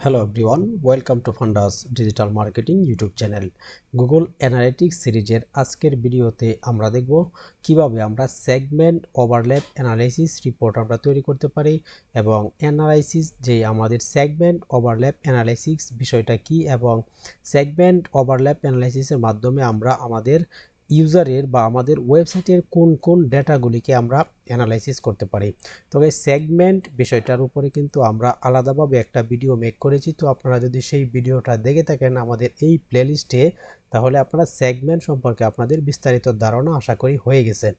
Hello everyone welcome to Fundas digital marketing YouTube channel Google analytics সিরিজের আজকের ভিডিওতে আমরা দেখব কীভাবে আমরা সেগমেন্ট ওভারল্যাপ অ্যানালাইসিস রিপোর্ট আমরা তৈরি করতে পারি এবং অ্যানালাইসিস যে আমাদের সেগমেন্ট ওভারল্যাপ অ্যানালাইসিস বিষয়টা কি এবং সেগমেন্ট ওভারল্যাপ অ্যানালাইসিসের মাধ্যমে আমরা আমাদের ইউজারের বা আমাদের ওয়েবসাইটের কোন কোন ডেটাগুলিকে আমরা অ্যানালাইসিস করতে পারি। তবে সেগমেন্ট বিষয়টার উপরে কিন্তু আমরা আলাদাভাবে একটা ভিডিও মেক করেছি। তো আপনারা যদি সেই ভিডিওটা দেখে থাকেন আমাদের এই প্লেলিস্টে তাহলে আপনারা সেগমেন্ট সম্পর্কে আপনাদের বিস্তারিত ধারণা আশা করি হয়ে গেছে।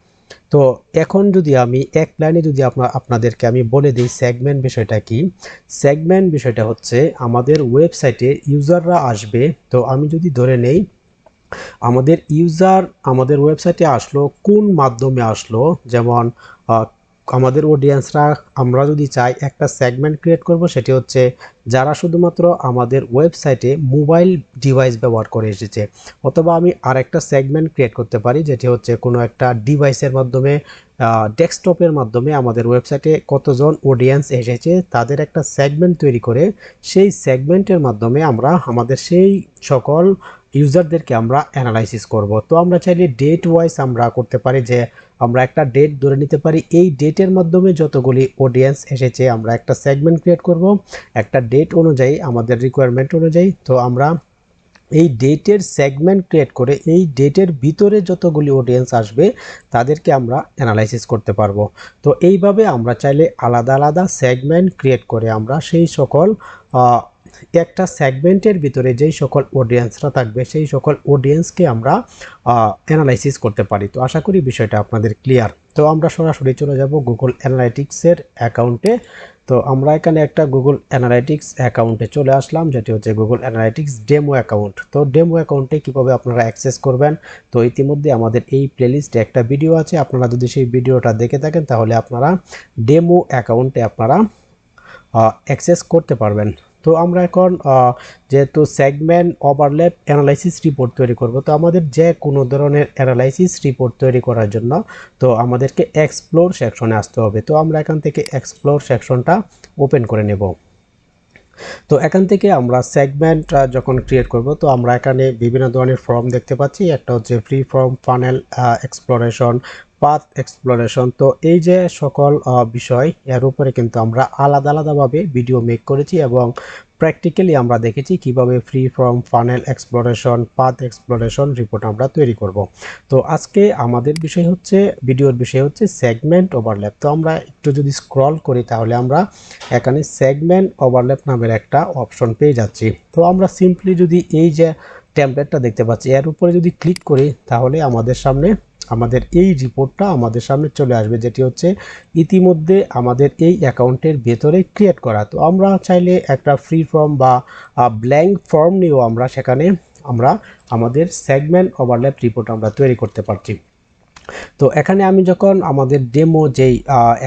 তো এখন যদি আমি এক লাইনে যদি আপনার আপনাদেরকে আমি বলে দিই সেগমেন্ট বিষয়টা কি। সেগমেন্ট বিষয়টা হচ্ছে আমাদের ওয়েবসাইটে ইউজাররা আসবে। তো আমি যদি ধরে নেই আমাদের ইউজার আমাদের ওয়েবসাইটে আসলো, কোন মাধ্যমে আসলো? যেমন আমাদের অডিয়েন্সরা আমরা যদি চাই একটা সেগমেন্ট ক্রিয়েট করব, সেটি হচ্ছে যারা শুধুমাত্র আমাদের ওয়েবসাইটে মোবাইল ডিভাইস ব্যবহার করে এসেছে। অথবা আমি আরেকটা সেগমেন্ট ক্রিয়েট করতে পারি, যেটি হচ্ছে কোনো একটা ডিভাইসের মাধ্যমে ডেস্কটপের মাধ্যমে আমাদের ওয়েবসাইটে কতজন অডিয়েন্স এসেছে, তাদের একটা সেগমেন্ট তৈরি করে, সেই সেগমেন্টের মাধ্যমে আমরা আমাদের সেই সকল ইউজারদেরকে আমরা অ্যানালাইসিস করব। তো আমরা চাইলে ডেট ওয়াইজ আমরা করতে পারি যে আমরা একটা ডেট ধরে নিতে পারি। এই ডেটের মাধ্যমে যতগুলি অডিয়েন্স এসেছে আমরা একটা সেগমেন্ট ক্রিয়েট করব। একটা ডেট অনুযায়ী, আমাদের রিকোয়ারমেন্ট অনুযায়ী। তো আমরা এই ডেটের সেগমেন্ট ক্রিয়েট করে এই ডেটের ভিতরে যতগুলি অডিয়েন্স আসবে, তাদেরকে আমরা অ্যানালাইসিস করতে পারব। তো এইভাবে আমরা চাইলে আলাদা আলাদা সেগমেন্ট ক্রিয়েট করে আমরা সেই সকল একটা সেগমেন্টের ভিতরে যেই সকল অডিয়েন্সরা থাকবে, সেই সকল অডিয়েন্সকে আমরা অ্যানালাইসিস করতে পারি। তো আশা করি বিষয়টা আপনাদের ক্লিয়ার তো আমরা সরাসরি চলে যাব গুগল অ্যানালাইটিক্সের অ্যাকাউন্টে তো আমরা এখানে একটা গুগল অ্যানালাইটিক্স অ্যাকাউন্টে চলে আসলাম, যেটি হচ্ছে গুগল অ্যানালাইটিক্স ডেমো অ্যাকাউন্ট তো ডেমো অ্যাকাউন্টে কীভাবে আপনারা অ্যাক্সেস করবেন? তো ইতিমধ্যে আমাদের এই প্লেলিস্টে একটা ভিডিও আছে। আপনারা যদি সেই ভিডিওটা দেখে থাকেন, তাহলে আপনারা ডেমো অ্যাকাউন্টে আপনারা অ্যাক্সেস করতে পারবেন। তো আমরা এখন যেহেতু সেগমেন্ট ওভারল্যাপ অ্যানালাইসিস রিপোর্ট তৈরি করব, তো আমাদের যে কোনো ধরনের অ্যানালাইসিস রিপোর্ট তৈরি করার জন্য, তো আমাদেরকে এক্সপ্লোর সেকশনে আসতে হবে। তো আমরা এখান থেকে এক্সপ্লোর সেকশনটা ওপেন করে নেব। তো এখান থেকে আমরা সেগমেন্ট যখন ক্রিয়েট করব, তো আমরা এখানে বিভিন্ন ধরনের ফর্ম দেখতে পাচ্ছি। একটা হচ্ছে free form funnel exploration path exploration তো এই যে সকল বিষয়, এর উপরে কিন্তু আমরা আলাদা আলাদাভাবে ভিডিও মেক করেছি এবং প্র্যাকটিক্যালি আমরা দেখেছি কীভাবে free form funnel exploration path exploration report আমরা তৈরি করব। তো আজকে আমাদের বিষয় হচ্ছে, ভিডিওর বিষয় হচ্ছে সেগমেন্ট ওভারল্যাপ তো আমরা একটু যদি স্ক্রল করি তাহলে আমরা এখানে সেগমেন্ট ওভারল্যাপ নামের একটা অপশন পেয়ে যাচ্ছি। তো আমরা সিম্পলি যদি এই যে টেমপ্লেটটা দেখতে পাচ্ছি, এর উপরে যদি ক্লিক করি তাহলে আমাদের সামনে আমাদের এই রিপোর্টটা আমাদের সামনে চলে আসবে, যেটি হচ্ছে ইতিমধ্যে আমাদের এই অ্যাকাউন্টের ভেতরে ক্রিয়েট করা। তো আমরা চাইলে একটা ফ্রি ফর্ম বা ব্ল্যাঙ্ক ফর্ম নিয়েও আমরা সেখানে আমরা আমাদের সেগমেন্ট ওভারল্যাপ রিপোর্ট আমরা তৈরি করতে পারছি। তো এখানে আমি যখন আমাদের ডেমো যেই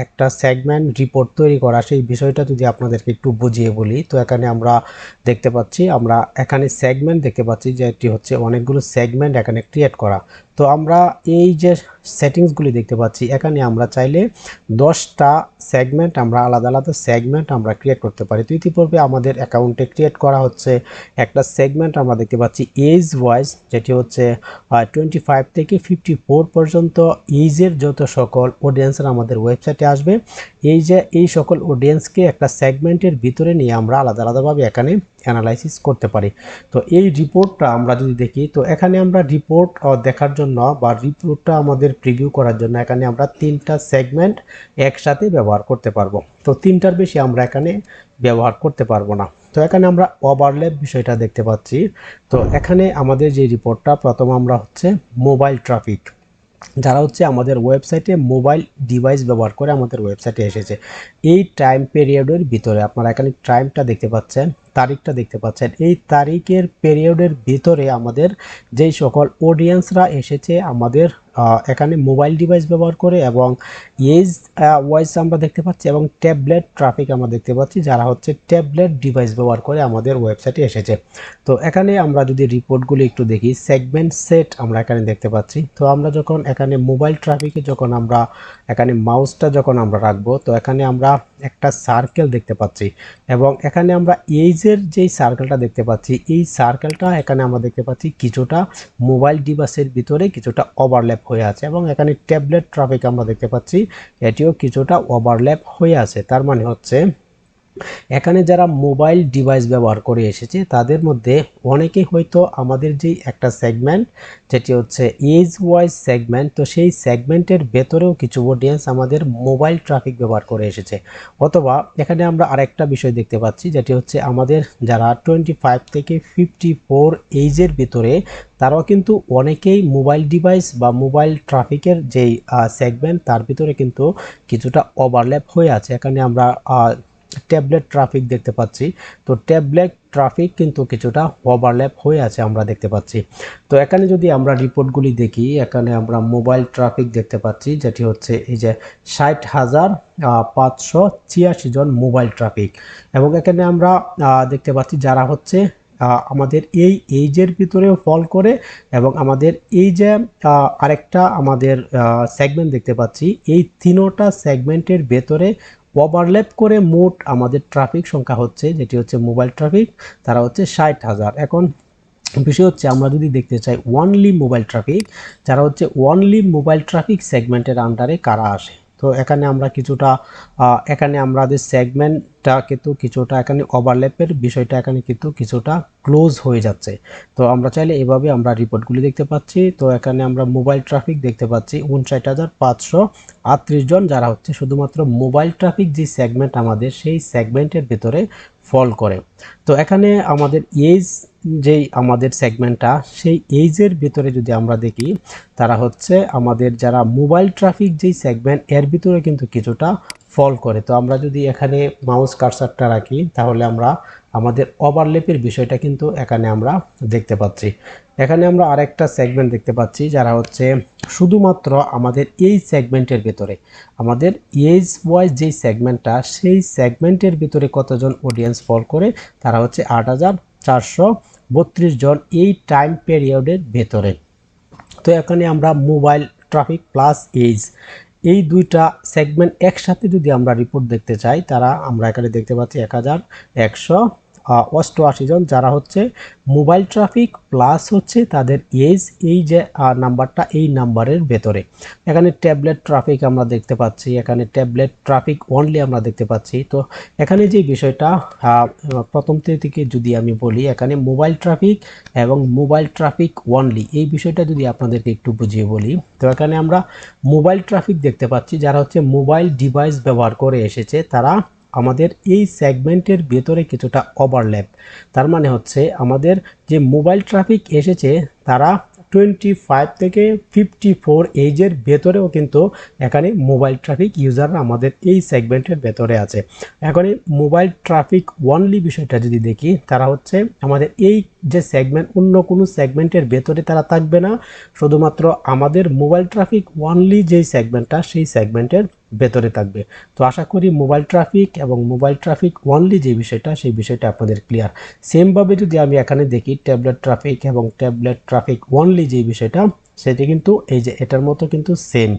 একটা সেগমেন্ট রিপোর্ট তৈরি করা, সেই বিষয়টা যদি আপনাদেরকে একটু বুঝিয়ে বলি, তো এখানে আমরা দেখতে পাচ্ছি, আমরা এখানে সেগমেন্ট দেখতে পাচ্ছি যে এটি হচ্ছে অনেকগুলো সেগমেন্ট এখানে ক্রিয়েট করা। তো আমরা এই যে সেটিংসগুলি দেখতে পাচ্ছি, এখানে আমরা চাইলে দশটা সেগমেন্ট আমরা আলাদা আলাদা সেগমেন্ট আমরা ক্রিয়েট করতে পারি। তো ইতিপূর্বে আমাদের অ্যাকাউন্টে ক্রিয়েট করা হচ্ছে একটা সেগমেন্ট আমরা দেখতে পাচ্ছি এজ ওয়াইজ যেটি হচ্ছে টোয়েন্টি ফাইভ থেকে ফিফটি ফোর পর্যন্ত এইজের যত সকল অডিয়েন্সরা আমাদের ওয়েবসাইটে আসবে। এই যে, এই সকল অডিয়েন্সকে একটা সেগমেন্টের ভিতরে নিয়ে আমরা আলাদা আলাদাভাবে এখানে অ্যানালাইসিস করতে পারি। তো এই রিপোর্টটা আমরা যদি দেখি, তো এখানে আমরা রিপোর্ট দেখার জন্য বা রিপোর্টটা আমাদের প্রিভিউ করার জন্য এখানে আমরা তিনটা সেগমেন্ট একসাথে ব্যবহার করতে পারব। তো তিনটার বেশি আমরা এখানে ব্যবহার করতে পারব না। তো এখানে আমরা ওভারল্যাপ বিষয়টা দেখতে পাচ্ছি। তো এখানে আমাদের যে রিপোর্টটা প্রথম আমরা হচ্ছে মোবাইল ট্রাফিক যারা হচ্ছে আমাদের ওয়েবসাইটে মোবাইল ডিভাইস ব্যবহার করে আমাদের ওয়েবসাইটে এসেছে। এই টাইম পিরিয়ডের ভিতরে আপনারা এখানে টাইমটা দেখতে পাচ্ছেন। তারিখটা দেখতে পাচ্ছেন। এই তারিখের পিরিয়ডের ভিতরে আমাদের যেই সকল অডিয়েন্সরা এসেছে, আমাদের এখানে মোবাইল ডিভাইস ব্যবহার করে এবং এজ ওয়াইজ আমরা দেখতে পাচ্ছি এবং ট্যাবলেট ট্রাফিক আমরা দেখতে পাচ্ছি, যারা হচ্ছে ট্যাবলেট ডিভাইস ব্যবহার করে আমাদের ওয়েবসাইটে এসেছে। তো এখানে আমরা যদি রিপোর্টগুলি একটু দেখি সেগমেন্ট সেট আমরা এখানে দেখতে পাচ্ছি। তো আমরা যখন এখানে মোবাইল ট্রাফিকে যখন আমরা, এখানে মাউসটা যখন আমরা রাখব, তো এখানে আমরা একটা সার্কেল দেখতে পাচ্ছি এবং এখানে আমরা এইজের যেই সার্কেলটা দেখতে পাচ্ছি, এই সার্কেলটা এখানে আমরা দেখতে পাচ্ছি কিছুটা মোবাইল ডিভাইসের ভিতরে কিছুটা ওভারল্যাপ হয়ে আছে এবং এখানে ট্যাবলেট ট্রাফিক আমরা দেখতে পাচ্ছি, এটিও কিছুটা ওভারল্যাপ হয়ে আছে। তার মানে হচ্ছে এখানে যারা মোবাইল ডিভাইস ব্যবহার করে এসেছে, তাদের মধ্যে অনেকে হয়তো আমাদের যেই একটা সেগমেন্ট, যেটি হচ্ছে এজ ওয়াইজ সেগমেন্ট, তো সেই সেগমেন্টের ভেতরেও কিছু অডিয়েন্স আমাদের মোবাইল ট্রাফিক ব্যবহার করে এসেছে। অথবা এখানে আমরা আরেকটা বিষয় দেখতে পাচ্ছি, যেটি হচ্ছে আমাদের যারা টোয়েন্টি ফাইভ থেকে ফিফটি ফোর এইজের ভিতরে, তারাও কিন্তু অনেকেই মোবাইল ডিভাইস বা মোবাইল ট্রাফিকের যেই সেগমেন্ট, তার ভিতরে কিন্তু কিছুটা ওভারল্যাপ হয়ে আছে। এখানে আমরা ট্যাবলেট ট্রাফিক দেখতে পাচ্ছি। তো ট্যাবলেট ট্রাফিক কিন্তু কিছুটা ওভারল্যাপ হয়ে আছে আমরা দেখতে পাচ্ছি। তো এখানে যদি আমরা রিপোর্টগুলি দেখি, এখানে আমরা মোবাইল ট্রাফিক দেখতে পাচ্ছি, যেটি হচ্ছে এই যে ষাট হাজার পাঁচশো ছিয়াশি জন মোবাইল ট্রাফিক। এবং এখানে আমরা দেখতে পাচ্ছি যারা হচ্ছে আমাদের এই এইজের ভিতরেও ফল করে এবং আমাদের এই যে আরেকটা আমাদের সেগমেন্ট দেখতে পাচ্ছি, এই তিনোটা সেগমেন্টের ভেতরে ওভারল্যাপ করে মোট আমাদের ট্রাফিক সংখ্যা হচ্ছে, যেটি হচ্ছে মোবাইল ট্রাফিক, তারা হচ্ছে ষাট হাজার। এখন বিষয় হচ্ছে, আমরা যদি দেখতে চাই ওয়ানলি মোবাইল ট্রাফিক, যারা হচ্ছে ওয়ানলি মোবাইল ট্রাফিক সেগমেন্টের আন্ডারে কারা আসে? তো এখানে আমরা কিছুটা এখানে আমাদের সেগমেন্টটা কিন্তু কিছুটা এখানে ওভারল্যাপের বিষয়টা এখানে কিন্তু কিছুটা ক্লোজ হয়ে যাচ্ছে। তো আমরা চাইলে এভাবে আমরা রিপোর্টগুলি দেখতে পাচ্ছি। তো এখানে আমরা মোবাইল ট্রাফিক দেখতে পাচ্ছি উনষাট হাজার পাঁচশো আটত্রিশ জন যারা হচ্ছে শুধুমাত্র মোবাইল ট্রাফিক যে সেগমেন্ট আমাদের সেই সেগমেন্টের ভিতরে ফল করে। তো এখানে আমাদের এজ যেই আমাদের সেগমেন্টটা সেই এইজের ভিতরে যদি আমরা দেখি, তারা হচ্ছে আমাদের যারা মোবাইল ট্রাফিক যেই সেগমেন্ট এর ভিতরে কিন্তু কিছুটা ফল করে। তো আমরা যদি এখানে মাউস কারসারটা রাখি, তাহলে আমরা আমাদের ওভারলেপের বিষয়টা কিন্তু এখানে আমরা দেখতে পাচ্ছি। এখানে আমরা আরেকটা সেগমেন্ট দেখতে পাচ্ছি, যারা হচ্ছে শুধুমাত্র আমাদের এই সেগমেন্টের ভেতরে। আমাদের এজ ওয়াইজ যেই সেগমেন্টটা সেই সেগমেন্টের ভিতরে কতজন অডিয়েন্স ফল করে, তারা হচ্ছে আট হাজার চারশো বত্রিশ জন এই টাইম পিরিয়ডের ভেতরে। তো এখানে আমরা মোবাইল ট্রাফিক প্লাস এইজ এই দুইটা সেগমেন্ট একসাথে যদি আমরা রিপোর্ট দেখতে চাই, তারা আমরা এখানে দেখতে পাচ্ছি এক হাজার একশো অষ্টআশি জন, যারা হচ্ছে মোবাইল ট্রাফিক প্লাস হচ্ছে তাদের এজ এই যে নাম্বারটা এই নাম্বারের ভেতরে। এখানে ট্যাবলেট ট্রাফিক আমরা দেখতে পাচ্ছি, এখানে ট্যাবলেট ট্রাফিক অনলি আমরা দেখতে পাচ্ছি। তো এখানে যে বিষয়টা প্রথম থেকে যদি আমি বলি, এখানে মোবাইল ট্রাফিক এবং মোবাইল ট্রাফিক অনলি এই বিষয়টা যদি আপনাদেরকে একটু বুঝিয়ে বলি, তো এখানে আমরা মোবাইল ট্রাফিক দেখতে পাচ্ছি, যারা হচ্ছে মোবাইল ডিভাইস ব্যবহার করে এসেছে, তারা আমাদের এই সেগমেন্টের ভেতরে কিছুটা ওভারল্যাপ তার মানে হচ্ছে আমাদের যে মোবাইল ট্রাফিক এসেছে, তারা টোয়েন্টি ফাইভ থেকে ফিফটি ফোর এইজের ভেতরেও কিন্তু এখানে মোবাইল ট্রাফিক ইউজাররা আমাদের এই সেগমেন্টের ভেতরে আছে। এখন মোবাইল ট্রাফিক ওয়ানলি বিষয়টা যদি দেখি, তারা হচ্ছে আমাদের এই যে সেগমেন্ট অন্য কোনো সেগমেন্টের ভেতরে তারা থাকবে না। শুধুমাত্র আমাদের মোবাইল ট্রাফিক ওয়ানলি যেই সেগমেন্টটা সেই সেগমেন্টের ভেতরে থাকবে। তো আশা করি মোবাইল ট্রাফিক এবং মোবাইল ট্রাফিক ওয়ানলি যে বিষয়টা, সেই বিষয়টা আপনাদের ক্লিয়ার সেমভাবে যদি আমি এখানে দেখি ট্যাবলেট ট্রাফিক এবং ট্যাবলেট ট্রাফিক ওয়ানলি যে বিষয়টা, সেটি কিন্তু এই যে এটার মতো কিন্তু সেম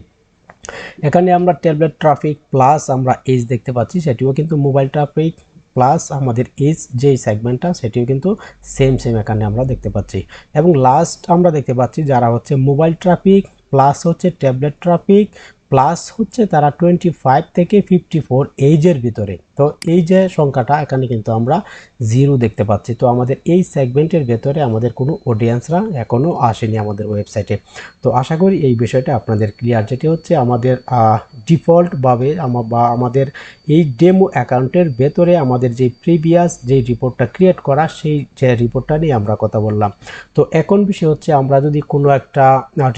এখানে আমরা ট্যাবলেট ট্রাফিক প্লাস আমরা এজ দেখতে পাচ্ছি, সেটিও কিন্তু মোবাইল ট্রাফিক প্লাস আমাদের এজ যে সেগমেন্টটা সেটিও কিন্তু সেম সেম এখানে আমরা দেখতে পাচ্ছি। এবং লাস্ট আমরা দেখতে পাচ্ছি যারা হচ্ছে মোবাইল ট্রাফিক প্লাস হচ্ছে ট্যাবলেট ট্রাফিক প্লাস হচ্ছে তারা টোয়েন্টি ফাইভ থেকে ফিফটি ফোর এইজের ভিতরে। তো এই যে সংখ্যাটা, এখানে কিন্তু আমরা জিরো দেখতে পাচ্ছি। তো আমাদের এই সেগমেন্টের ভেতরে আমাদের কোনো অডিয়েন্সরা এখনও আসেনি আমাদের ওয়েবসাইটে তো আশা করি এই বিষয়টা আপনাদের ক্লিয়ার যেটি হচ্ছে আমাদের ডিফল্টভাবে বা আমাদের এই ডেমো অ্যাকাউন্টের ভেতরে আমাদের যে প্রিভিয়াস যে রিপোর্টটা ক্রিয়েট করা, সেই যে রিপোর্টটা নিয়ে আমরা কথা বললাম। তো এখন বিষয় হচ্ছে আমরা যদি কোনো একটা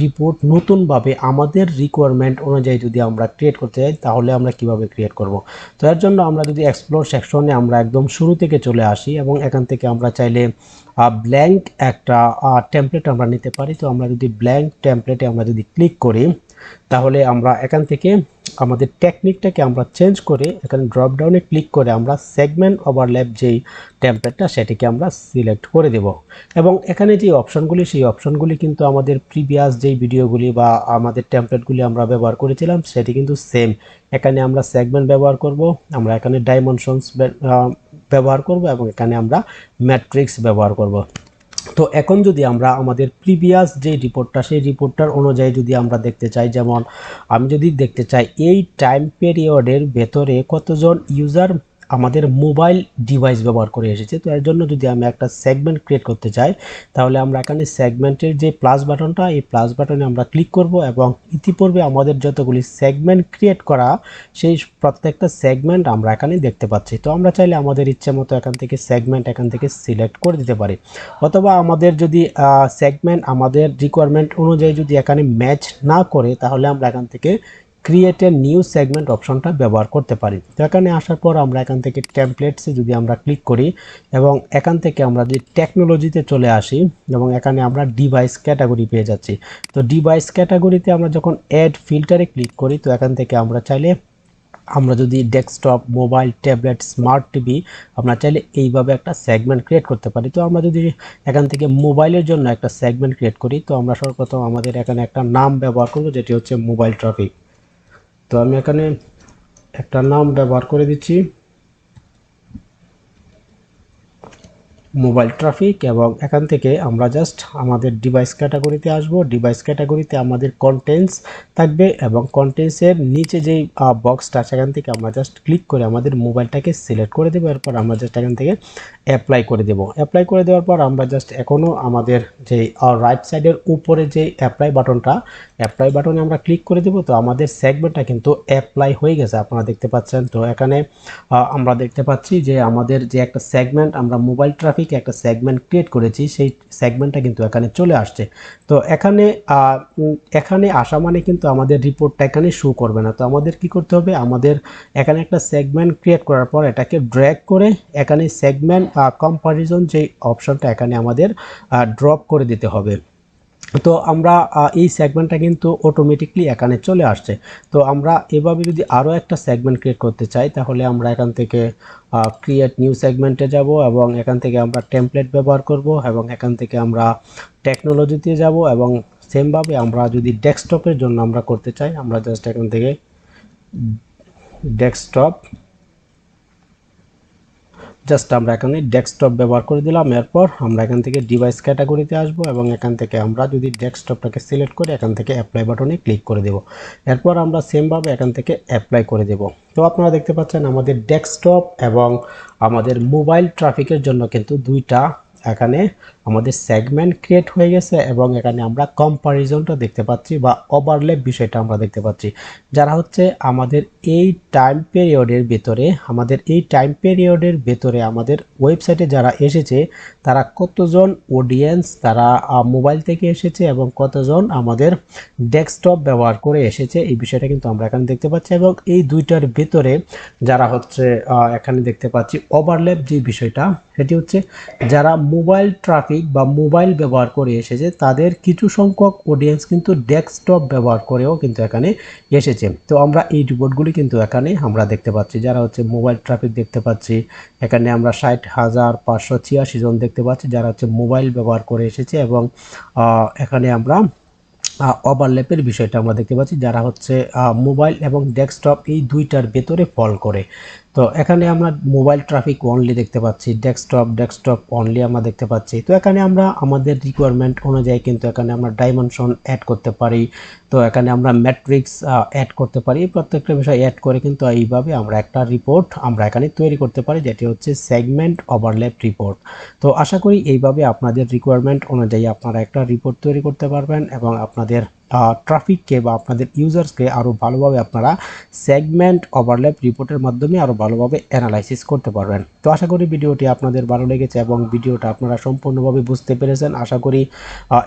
রিপোর্ট নতুনভাবে আমাদের রিকোয়ারমেন্ট অনুযায়ী যদি আমরা ক্রিয়েট করতে চাই তাহলে আমরা কীভাবে ক্রিয়েট করব? তো এর জন্য আমরা যদি এক্সপ্লোর সেকশনে আমরা একদম শুরু থেকে চলে আসি এবং এখান থেকে আমরা চাইলে ব্ল্যাঙ্ক একটা টেমপ্লেট আমরা নিতে পারি। তো আমরা যদি ব্ল্যাঙ্ক টেমপ্লেটে আমরা যদি ক্লিক করি তাহলে আমরা এখান থেকে আমাদের টেকনিকটাকে আমরা চেঞ্জ করে এখানে ড্রপডাউনে ক্লিক করে আমরা সেগমেন্ট ওভারল্যাপ যেই টেমপ্লেটটা সেটিকে আমরা সিলেক্ট করে দেব। এবং এখানে যে অপশনগুলি সেই অপশনগুলি কিন্তু আমাদের প্রিভিয়াস যেই ভিডিওগুলি বা আমাদের টেমপ্লেটগুলি আমরা ব্যবহার করেছিলাম, সেটি কিন্তু সেম এখানে আমরা সেগমেন্ট ব্যবহার করব, আমরা এখানে ডাইমেনশনস ব্যবহার করব এবং এখানে আমরা ম্যাট্রিক্স ব্যবহার করব। তো এখন যদি আমরা আমাদের প্রিভিয়াস যে রিপোর্টটা সেই রিপোর্টটার অনুযায়ী যদি আমরা দেখতে চাই, যেমন আমি যদি দেখতে চাই, এই টাইম পিরিয়ডের ভেতরে কতজন ইউজার আমাদের মোবাইল ডিভাইস ব্যবহার করে এসেছে। তো এর জন্য যদি আমি একটা সেগমেন্ট ক্রিয়েট করতে চাই, তাহলে আমরা এখানে সেগমেন্টের যে প্লাস বাটনটা এই প্লাস বাটনে আমরা ক্লিক করব এবং ইতিপূর্বে আমাদের যতগুলি সেগমেন্ট ক্রিয়েট করা, সেই প্রত্যেকটা সেগমেন্ট আমরা এখানে দেখতে পাচ্ছি। তো আমরা চাইলে আমাদের ইচ্ছে মতো এখান থেকে সেগমেন্ট এখান থেকে সিলেক্ট করে দিতে পারি। অথবা আমাদের যদি সেগমেন্ট আমাদের রিকোয়ারমেন্ট অনুযায়ী যদি এখানে ম্যাচ না করে, তাহলে আমরা এখান থেকে ক্রিয়েট এ নিউ সেগমেন্ট অপশনটা ব্যবহার করতে পারি। তো এখানে আসার পর আমরা এখান থেকে টেমপ্লেটসে যদি আমরা ক্লিক করি এবং এখান থেকে আমরা যদি টেকনোলজিতে চলে আসি এবং এখানে আমরা ডিভাইস ক্যাটাগরি পেয়ে যাচ্ছি। তো ডিভাইস ক্যাটাগরিতে আমরা যখন অ্যাড ফিল্টারে ক্লিক করি, তো এখান থেকে আমরা চাইলে আমরা যদি desktop mobile tablet smart TV আমরা চাইলে এইভাবে একটা সেগমেন্ট ক্রিয়েট করতে পারি। তো আমরা যদি এখান থেকে মোবাইলের জন্য একটা সেগমেন্ট ক্রিয়েট করি, তো আমরা সর্বপ্রথম আমাদের এখানে একটা নাম ব্যবহার করব, যেটি হচ্ছে মোবাইল ট্রাফিক তো আমি এখানে একটা নাম ব্যবহার করে দিচ্ছি। মোবাইল ট্রাফিক এবং এখান থেকে আমরা জাস্ট আমাদের ডিভাইস ক্যাটাগরিতে আসব। ডিভাইস ক্যাটাগরিতে আমাদের কন্টেন্টস থাকবে এবং কন্টেন্টসের নিচে যেই বক্সটা সেখান থেকে আমরা জাস্ট ক্লিক করে আমাদের মোবাইলটাকে সিলেক্ট করে দেবো। এরপর আমরা জাস্ট এখান থেকে অ্যাপ্লাই করে দেব। অ্যাপ্লাই করে দেওয়ার পর আমরা জাস্ট এখনও আমাদের যে রাইট সাইডের উপরে যে অ্যাপ্লাই বাটনটা অ্যাপ্লাই বাটনে আমরা ক্লিক করে দেবো। তো আমাদের সেগমেন্টটা কিন্তু অ্যাপ্লাই হয়ে গেছে। আপনারা দেখতে পাচ্ছেন। তো এখানে আমরা দেখতে পাচ্ছি যে আমাদের যে একটা সেগমেন্ট আমরা মোবাইল ট্রাফিক একটা সেগমেন্ট ক্রিয়েট করেছি, সেই সেগমেন্টটা কিন্তু এখানে চলে আসছে। তো এখানে এখানে আসা মানে কিন্তু আমাদের রিপোর্টটা এখানে শো করবে না। তো আমাদের কি করতে হবে? আমাদের এখানে একটা সেগমেন্ট ক্রিয়েট করার পর এটাকে ড্র্যাগ করে এখানে সেগমেন্ট কম্পারিজন যে অপশনটা এখানে আমাদের ড্রপ করে দিতে হবে। তো আমরা এই সেগমেন্টটা কিন্তু অটোমেটিকলি এখানে চলে আসছে। তো আমরা এভাবে যদি আরও একটা সেগমেন্ট ক্রিয়েট করতে চাই, তাহলে আমরা এখান থেকে ক্রিয়েট নিউ সেগমেন্টে যাব এবং এখান থেকে আমরা টেমপ্লেট ব্যবহার করব এবং এখান থেকে আমরা টেকনোলজিতে যাব এবং সেমভাবে আমরা যদি ডেস্কটপের জন্য আমরা করতে চাই, আমরা জাস্ট এখান থেকে ডেস্কটপ জাস্ট আমরা এখানে ডেস্কটপ ব্যবহার করে দিলাম। এরপর আমরা এখান থেকে ডিভাইস ক্যাটাগরিতে আসব এবং এখান থেকে আমরা যদি ডেস্কটপটাকে সিলেক্ট করে, এখান থেকে অ্যাপ্লাই বাটনে ক্লিক করে দেব। এরপর আমরা সেমভাবে এখান থেকে অ্যাপ্লাই করে দেব। তো আপনারা দেখতে পাচ্ছেন আমাদের ডেস্কটপ এবং আমাদের মোবাইল ট্রাফিকের জন্য কিন্তু দুইটা এখানে আমাদের সেগমেন্ট ক্রিয়েট হয়ে গেছে এবং এখানে আমরা কম্পারিজনটা দেখতে পাচ্ছি বা ওভারল্যাপ বিষয়টা আমরা দেখতে পাচ্ছি। যারা হচ্ছে আমাদের এই টাইম পিরিয়ডের ভেতরে, আমাদের এই টাইম পিরিয়ডের ভেতরে আমাদের ওয়েবসাইটে যারা এসেছে, তারা কতজন অডিয়েন্স তারা মোবাইল থেকে এসেছে এবং কতজন আমাদের ডেস্কটপ ব্যবহার করে এসেছে, এই বিষয়টা কিন্তু আমরা এখানে দেখতে পাচ্ছি এবং এই দুইটার ভেতরে যারা হচ্ছে এখানে দেখতে পাচ্ছি ওভারল্যাপ যে বিষয়টা, সেটি হচ্ছে যারা মোবাইল ট্রাফিক বা মোবাইল ব্যবহার করে এসেছে, তাদের কিছু সংখ্যক অডিয়েন্স কিন্তু ডেস্কটপ ব্যবহার করেও কিন্তু এখানে এসেছে। তো আমরা এই রিপোর্টগুলি কিন্তু এখানে আমরা দেখতে পাচ্ছি। যারা হচ্ছে মোবাইল ট্রাফিক দেখতে পাচ্ছি, এখানে আমরা ষাট হাজার পাঁচশো ছিয়াশি জন দেখতে পাচ্ছি যারা হচ্ছে মোবাইল ব্যবহার করে এসেছে এবং এখানে আমরা ওভারল্যাপের বিষয়টা আমরা দেখতে পাচ্ছি। যারা হচ্ছে মোবাইল এবং ডেস্কটপ এই দুইটার ভেতরে ফল করে। তো এখানে আমরা মোবাইল ট্রাফিক অনলি দেখতে পাচ্ছি ডেস্কটপ ডেস্কটপ অনলি আমরা দেখতে পাচ্ছি। তো এখানে আমরা আমাদের রিকোয়ারমেন্ট অনুযায়ী কিন্তু এখানে আমরা ডাইমেনশন অ্যাড করতে পারি। তো এখানে আমরা ম্যাট্রিক্স অ্যাড করতে পারি। প্রত্যেকটা বিষয় অ্যাড করে কিন্তু এইভাবে আমরা একটা রিপোর্ট আমরা এখানে তৈরি করতে পারি, যেটি হচ্ছে সেগমেন্ট ওভারল্যাপ রিপোর্ট তো আশা করি এইভাবে আপনাদের রিকোয়ারমেন্ট অনুযায়ী আপনারা একটা রিপোর্ট তৈরি করতে পারবেন এবং আপনাদের ট্রাফিককে বা আপনাদের ইউজার্সকে আরও ভালোভাবে আপনারা সেগমেন্ট ওভারল্যাপ রিপোর্টের মাধ্যমে আরও ভালোভাবে অ্যানালাইসিস করতে পারবেন। তো আশা করি ভিডিওটি আপনাদের ভালো লেগেছে এবং ভিডিওটা আপনারা সম্পূর্ণভাবে বুঝতে পেরেছেন। আশা করি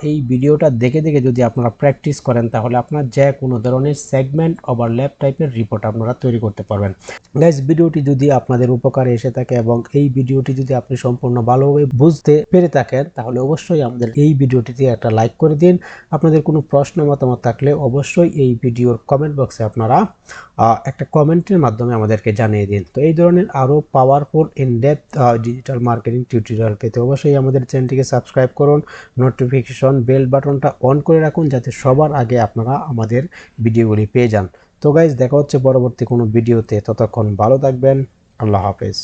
এই ভিডিওটা দেখে দেখে যদি আপনারা প্র্যাকটিস করেন, তাহলে আপনার যে কোনো ধরনের সেগমেন্ট ওভারল্যাপ টাইপের রিপোর্ট আপনারা তৈরি করতে পারবেন। গাইজ ভিডিওটি যদি আপনাদের উপকারে এসে থাকে এবং এই ভিডিওটি যদি আপনি সম্পূর্ণ ভালোভাবে বুঝতে পেরে থাকেন, তাহলে অবশ্যই আমাদের এই ভিডিওটিতে একটা লাইক করে দিন। আপনাদের কোনো প্রশ্ন, মতামত থাকলে অবশ্যই এই ভিডিওর কমেন্ট বক্সে আপনারা একটা কমেন্টের মাধ্যমে আমাদেরকে জানিয়ে দিন। তো এই ধরনের আরও powerful in depth digital marketing tutorial পেতে অবশ্যই আমাদের চ্যানেলটিকে সাবস্ক্রাইব করুন নোটিফিকেশন বেল বাটনটা অন করে রাখুন যাতে সবার আগে আপনারা আমাদের ভিডিওগুলি পেয়ে যান। তো গাইজ দেখা হচ্ছে পরবর্তী কোনো ভিডিওতে। ততক্ষণ ভালো থাকবেন, আল্লাহ হাফেজ।